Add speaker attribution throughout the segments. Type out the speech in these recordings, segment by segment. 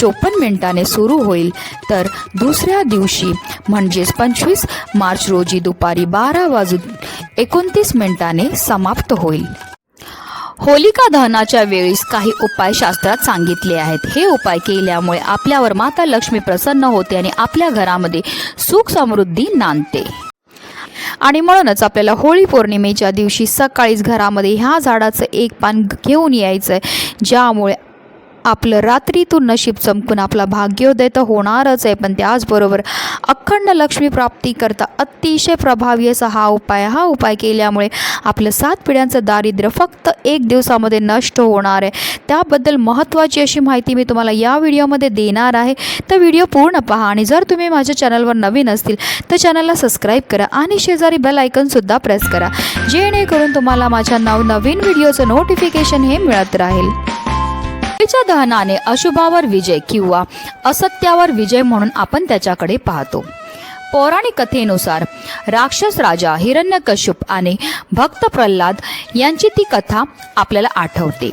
Speaker 1: चोपन्न मिनिटाने सुरू होईल. तर दुसऱ्या दिवशी म्हणजेच पंचवीस मार्च रोजी दुपारी बारा वाजून एकोणतीस मिनिटाने समाप्त होईल. होलिका दहनाच्या वेळीस काही उपाय शास्त्रात सांगितले आहेत. हे उपाय केल्यामुळे आपल्यावर माता लक्ष्मी प्रसन्न होते आणि आपल्या घरामध्ये सुख समृद्धी नांदते. आणि म्हणूनच आपल्याला होळी पौर्णिमेच्या दिवशी सकाळीच घरामध्ये ह्या झाडाचं एक पान घेऊन यायचं आहे ज्यामुळे आपलं रात्रीतून नशीब चमकून आपला भाग्योदय तर होणारच आहे. पण त्याचबरोबर अखंड लक्ष्मी प्राप्ती करता अतिशय प्रभावी असा हा उपाय हा उपाय केल्यामुळे आपलं सात पिढ्यांचं दारिद्र्य फक्त एक दिवसामध्ये नष्ट होणार आहे. त्याबद्दल महत्त्वाची अशी माहिती मी तुम्हाला या व्हिडिओमध्ये देणार आहे. तर व्हिडिओ पूर्ण पहा आणि जर तुम्ही माझ्या चॅनलवर नवीन असतील तर चॅनलला सबस्क्राईब करा आणि शेजारी बेल आयकनसुद्धा प्रेस करा. जेणेकरून तुम्हाला माझ्या नवनवीन व्हिडिओचं नोटिफिकेशन हे मिळत राहील. होळीच्या दहनाने अशुभावर विजय किंवा असत्यावर विजय म्हणून आपण त्याच्याकडे पाहतो. पौराणिक कथेनुसार राक्षस राजा हिरण्यकश्यप आणि भक्त प्रल्हाद यांची ती कथा आपल्याला आठवते.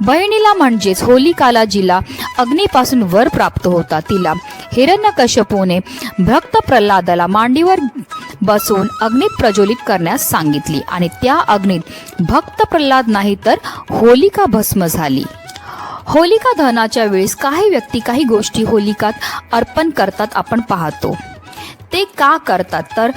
Speaker 1: बहिणीला म्हणजेच होलिकाला जिला अग्नीपासून वर प्राप्त होता तिला हिरण्यकश्यपूने भक्त प्रल्हादाला मांडीवर बसून अग्नीत प्रज्वलित करण्यास सांगितली आणि त्या अग्नीत भक्त प्रल्हाद नाही तर होलिका भस्म झाली. होलिका दहनाच्या वेळेस काही व्यक्ती काही गोष्टी होलिकात अर्पण करतात आपण पाहतो. ते का करतात? तर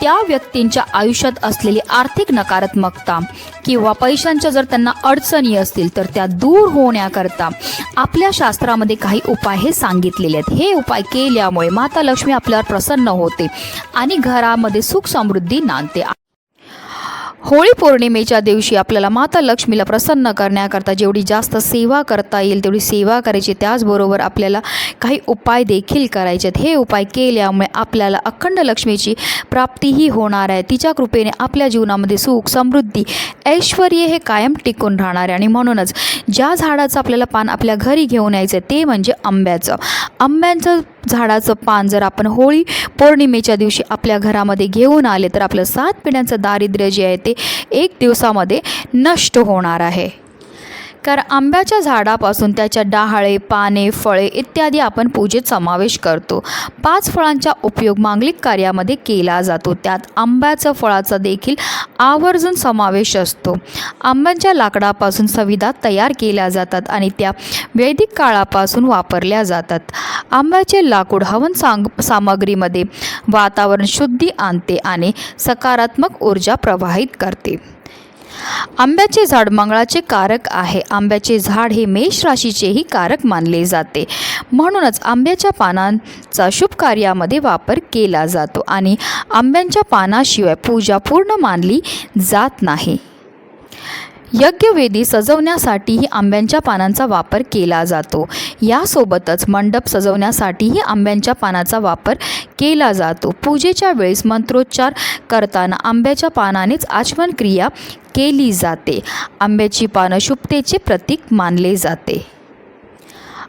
Speaker 1: त्या व्यक्तींच्या आयुष्यात असलेली आर्थिक नकारात्मकता किंवा पैशांच्या जर त्यांना अडचणी असतील तर त्या दूर होण्याकरता आपल्या शास्त्रामध्ये काही उपाय हे सांगितलेले आहेत. हे उपाय केल्यामुळे माता लक्ष्मी आपल्यावर प्रसन्न होते आणि घरामध्ये सुख समृद्धी नांदते. होळी पौर्णिमेच्या दिवशी आपल्याला माता लक्ष्मीला प्रसन्न करण्याकरता जेवढी जास्त सेवा करता येईल तेवढी सेवा करायची. त्याचबरोबर आपल्याला काही उपाय देखील करायचे आहेत हे उपाय केल्यामुळे आपल्याला अखंड लक्ष्मीची प्राप्तीही होणार आहे. तिच्या कृपेने आपल्या जीवनामध्ये सुख समृद्धी ऐश्वर हे कायम टिकून राहणार आहे. आणि म्हणूनच ज्या झाडाचं आपल्याला पान आपल्या घरी घेऊन यायचं आहे ते म्हणजे आंब्याचं. आंब्यांचं झाडाचं पान जर आपण होळी पौर्णिमेच्या दिवशी आपल्या घरामध्ये घेऊन आले तर आपलं सात पिढ्यांचं दारिद्र्य जे आहे ते एक दिवसामध्ये नष्ट होणार आहे. कारण आंब्याच्या झाडापासून त्याच्या डहाळे पाने फळे इत्यादी आपण पूजेत समावेश करतो. पाच फळांचा उपयोग मांगलिक कार्यामध्ये केला जातो. त्यात आंब्याचं फळाचा देखील आवर्जून समावेश असतो. आंब्याच्या लाकडापासून संविधा तयार केल्या जातात आणि त्या वैदिक काळापासून वापरल्या जातात. आंब्याचे लाकूड हवन सांग सामग्रीमध्ये वातावरण शुद्धी आणते आणि सकारात्मक ऊर्जा प्रवाहित करते. आंब्याचे झाड मंगळाचे कारक आहे. आंब्याचे झाड हे मेष राशीचेही कारक मानले जाते. म्हणूनच आंब्याच्या पानांचा शुभ कार्यामध्ये वापर केला जातो आणि आंब्यांच्या पानाशिवाय पूजा पूर्ण मानली जात नाही. यज्ञवेदी सजवण्यासाठीही आंब्यांच्या पानांचा वापर केला जातो. यासोबतच मंडप सजवण्यासाठीही आंब्यांच्या पानाचा वापर केला जातो. पूजेच्या वेळेस मंत्रोच्चार करताना आंब्याच्या पानानेच आचमन क्रिया केली जाते. आंब्याची पानं शुभतेचे प्रतीक मानले जाते.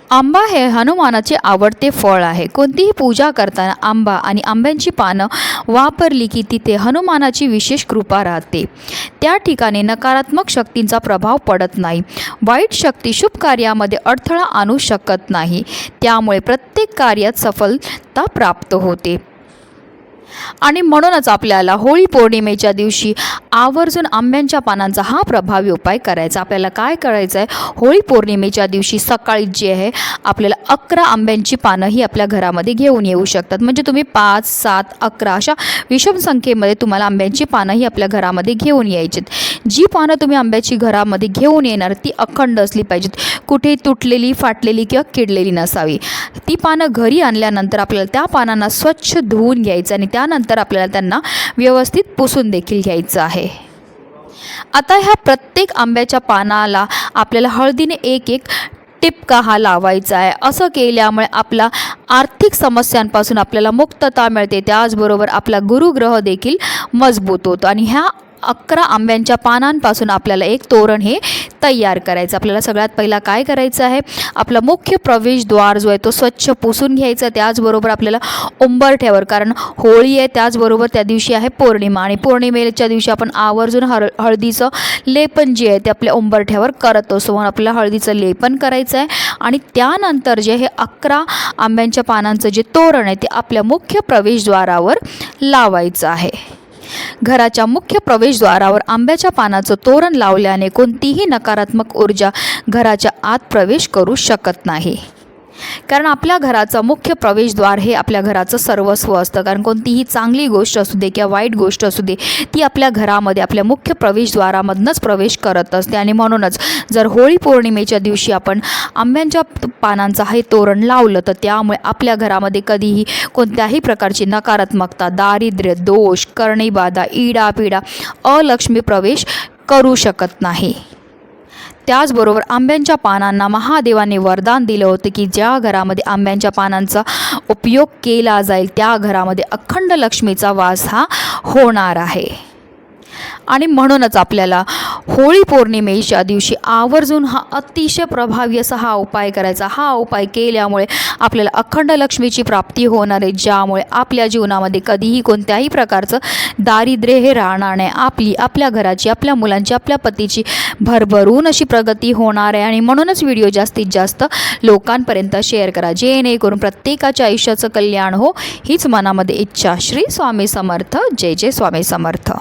Speaker 1: आंबा हे हनुमानाचे आवडते फळ आहे. कोणतीही पूजा करताना आंबा आणि आंब्यांची पानं वापरली की तिथे हनुमानाची विशेष कृपा राहते. त्या ठिकाणी नकारात्मक शक्तींचा प्रभाव पडत नाही. वाईट शक्ती शुभ कार्यामध्ये अडथळा आणू शकत नाही. त्यामुळे प्रत्येक कार्यात सफलता प्राप्त होते. आणि म्हणूनच आपल्याला होळी पौर्णिमेच्या दिवशी आवर्जून आंब्यांच्या पानांचा हा प्रभावी उपाय करायचा. आपल्याला काय करायचं आहे होळी पौर्णिमेच्या दिवशी सकाळी जे आहे आपल्याला अकरा आंब्यांची पानं ही आपल्या घरामध्ये घेऊन येऊ शकतात. म्हणजे तुम्ही पाच सात अकरा अशा विषम संख्येमध्ये तुम्हाला आंब्यांची पानं ही आपल्या घरामध्ये घेऊन यायचीत. जी पानं तुम्ही आंब्याची घरामध्ये घेऊन येणार ती अखंड असली पाहिजेत. कुठे तुटलेली फाटलेली किंवा किडलेली नसावी. ती पानं घरी आणल्यानंतर आपल्याला त्या पानांना स्वच्छ धुवून घ्यायचं आणि त्यानंतर आपल्याला त्यांना व्यवस्थित पुसून देखील घ्यायचं आहे. आता ह्या प्रत्येक आंब्याच्या पानाला आपल्याला हळदीने एक एक टिपका हा लावायचा आहे. असं केल्यामुळे आपला आर्थिक समस्यांपासून आपल्याला मुक्तता मिळते. त्याचबरोबर आपला गुरुग्रह देखील मजबूत होतो. आणि ह्या अकरा आंब्यांच्या पानांपासून आपल्याला एक तोरण हे तयार करायचं. आपल्याला सगळ्यात पहिला काय करायचं आहे? आपला मुख्य प्रवेशद्वार जो आहे तो स्वच्छ पुसून घ्यायचा. त्याचबरोबर आपल्याला उंबरठ्यावर कारण होळी आहे त्याचबरोबर त्या दिवशी आहे पौर्णिमा. आणि पौर्णिमेच्या दिवशी आपण आवर्जून हळ हळदीचं लेपन जे आहे ते आपल्या उंबरठ्यावर करत असतो. म्हणून आपल्याला हळदीचं लेपन करायचं आहे. आणि त्यानंतर जे हे अकरा आंब्यांच्या पानांचं जे तोरण आहे ते आपल्या मुख्य प्रवेशद्वारावर लावायचं आहे. घराच्या मुख्य प्रवेशद्वारावर आंब्याच्या पानाचं तोरण लावल्याने कोणतीही नकारात्मक ऊर्जा घराच्या आत प्रवेश करू शकत नाही. कारण आपल्या घराचं मुख्य प्रवेशद्वार हे आपल्या घराचं सर्वस्व असतं. कारण कोणतीही चांगली गोष्ट असू दे किंवा वाईट गोष्ट असू दे ती आपल्या घरामध्ये आपल्या मुख्य प्रवेशद्वारामधनंच प्रवेश करत असते. आणि म्हणूनच जर होळी पौर्णिमेच्या दिवशी आपण आंब्यांच्या पानांचं हे तोरण लावलं तर त्यामुळे आपल्या घरामध्ये कधीही कोणत्याही प्रकारची नकारात्मकता दारिद्र्य दोष करणीबाधा इडापिडा अलक्ष्मी प्रवेश करू शकत नाही. त्याचबरोबर आंब्यांच्या पानांना महादेवाने वरदान दिलं होतं की ज्या घरामध्ये आंब्यांच्या पानांचा उपयोग केला जाईल त्या घरामध्ये अखंड लक्ष्मीचा वास हा होणार आहे. आणि म्हणूनच आपल्याला होळी पौर्णिमेच्या दिवशी आवर्जून हा अतिशय प्रभावी असा हा उपाय करायचा. हा उपाय केल्यामुळे आपल्याला अखंड लक्ष्मीची प्राप्ती होणार आहे. ज्यामुळे आपल्या जीवनामध्ये कधीही कोणत्याही प्रकारचं दारिद्र्य हे राहणार नाही. आपली आपल्या घराची आपल्या मुलांची आपल्या पतीची भरभरून अशी प्रगती होणार आहे. आणि म्हणूनच व्हिडिओ जास्तीत जास्त लोकांपर्यंत शेअर करा. जेणेकरून प्रत्येकाच्या आयुष्याचं कल्याण हो हीच मनामध्ये इच्छा. श्री स्वामी समर्थ. जय जय स्वामी समर्थ.